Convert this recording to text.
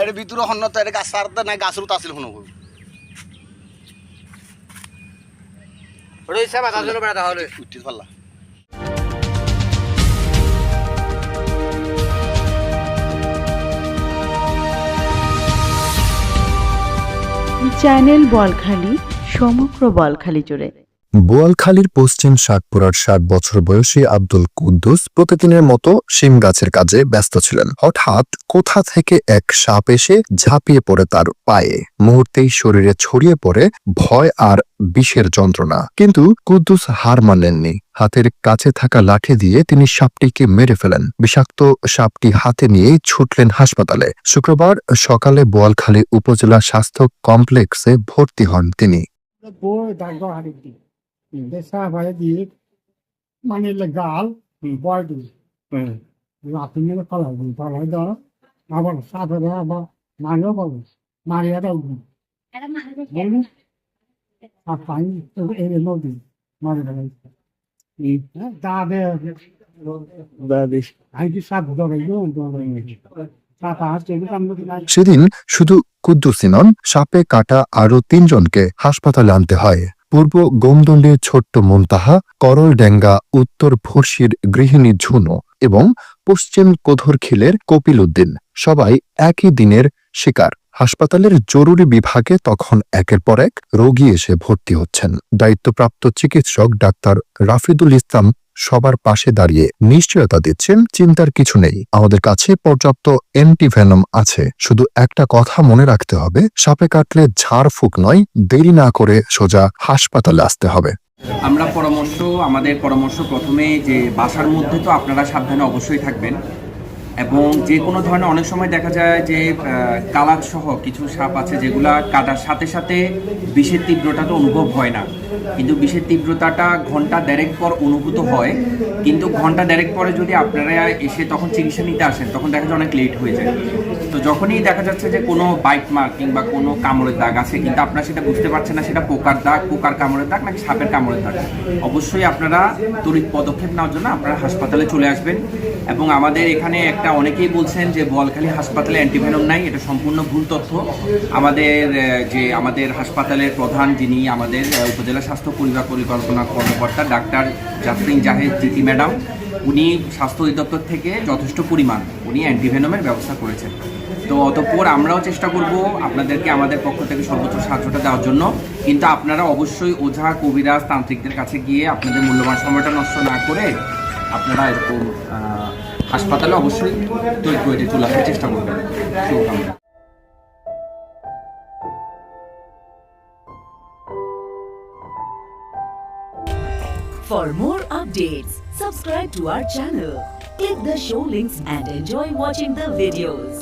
এর ভিতরে হন্য তো এটা গাছ সারতে নাই গাছ রুত আসিল হনো হিসাব বেড়া তাহলে। উঠতে পারলা চ্যানেল বলখালি সমগ্র বলখালি জুড়ে। বোয়ালখালীর পশ্চিম শাকপুরার ষাট বছর বয়সী আব্দুল কুদ্দুস প্রতিদিনের মতো শিম গাছের কাজে ব্যস্ত ছিলেন। হঠাৎ কোথা থেকে এক সাপ এসে ঝাঁপিয়ে পড়ে তার পায়ে। মুহূর্তেই শরীরে ছড়িয়ে পড়ে ভয় আর বিষের যন্ত্রণা। কিন্তু কুদ্দুস হার মানলেননি হাতের কাছে থাকা লাঠি দিয়ে তিনি সাপটিকে মেরে ফেলেন। বিষাক্ত সাপটি হাতে নিয়ে ছুটলেন হাসপাতালে। শুক্রবার সকালে বোয়ালখালী উপজেলা স্বাস্থ্য কমপ্লেক্সে ভর্তি হন তিনি। No va. Ma ya da. A fai e le modi. Ma da. E da de da de. Ai di sa do re do re. Sa pa ha che kam no na সেদিন শুধু কুদ্দুসি নন সাপে কাটা আরও তিনজনকে হাসপাতালে আনতে হয় পূর্ব গোমদণ্ডে ছোট্ট মুনতাহা করলডেঙ্গা উত্তর ভর্ষির গৃহিণী ঝুনো এবং পশ্চিম কোধরখিলের কপিল উদ্দিন। সবাই একই দিনের শিকার। হাসপাতালের জরুরি বিভাগে তখন একের পর এক রোগী এসে ভর্তি হচ্ছেন। দায়িত্বপ্রাপ্ত চিকিৎসক ডাক্তার রাফিদুল ইসলাম সবার পাশে দাঁড়িয়ে নিশ্চয়তা দিচ্ছেন, চিন্তার কিছু নেই। আমাদের কাছে পর্যাপ্ত অ্যান্টিভেনম আছে। শুধু একটা কথা মনে রাখতে হবে, সাপে কাটলে ঝাড়ফুঁক নয়, দেরি না করে সোজা হাসপাতালে আসতে হবে। আমরা পরামর্শ, আমাদের পরামর্শ প্রথমে যে বাসার মধ্যে তো আপনারা সাবধানে অবশ্যই থাকবেন। এবং যে কোনো ধরনের অনেক সময় দেখা যায় যে কালার সহ কিছু সাপ আছে যেগুলা কাটার সাথে সাথে বিষের তীব্রতা তো অনুভব হয় না। কিন্তু বিষের তীব্রতাটা ঘণ্টা দেড়েক পর অনুভূত হয়। কিন্তু ঘণ্টা দেড়েক পরে যদি আপনারা এসে তখন চিকিৎসা নিতে আসেন, তখন দেখা যায় অনেক লেট হয়ে যায়। তো যখনই দেখা যাচ্ছে যে কোনো বাইট মার্ক কিংবা কোনো কামড়ের দাগ আছে, কিন্তু আপনারা সেটা বুঝতে পারছেন না, সেটা পোকার দাগ, পোকার কামড়ের দাগ নাকি সাপের কামড়ের দাগ। অবশ্যই আপনারা তড়িৎ পদক্ষেপ নেওয়ার জন্য আপনারা হাসপাতালে চলে আসবেন। এবং আমাদের এখানে একটা অনেকেই বলছেন যে বোয়ালখালী হাসপাতালে অ্যান্টিভেনম নাই, এটা সম্পূর্ণ ভুল তথ্য। আমাদের যে আমাদের হাসপাতালের প্রধান যিনি আমাদের উপজেলা স্বাস্থ্য পরিবার পরিকল্পনা কর্মকর্তা, ডাক্তার জাফরিন জাহেদ জিতি ম্যাডাম, উনি স্বাস্থ্য অধিদপ্তর থেকে যথেষ্ট পরিমাণ উনি অ্যান্টিভেনমের ব্যবস্থা করেছেন। তো অতঃপর আমরাও চেষ্টা করব আপনাদেরকে আমাদের পক্ষ থেকে সর্বোচ্চ সাহায্যটা দেওয়ার জন্য। কিন্তু আপনারা অবশ্যই ওঝা কবিরাজ তান্ত্রিকদের কাছে গিয়ে আপনাদের মূল্যবান সময়টা নষ্ট না করে আপনারা এরকম হাসপাতালে অবশ্যই তৈরি করে চলে আসার চেষ্টা করবেন। শুভকামনা। For more updates, subscribe to our channel, click the show links and enjoy watching the videos.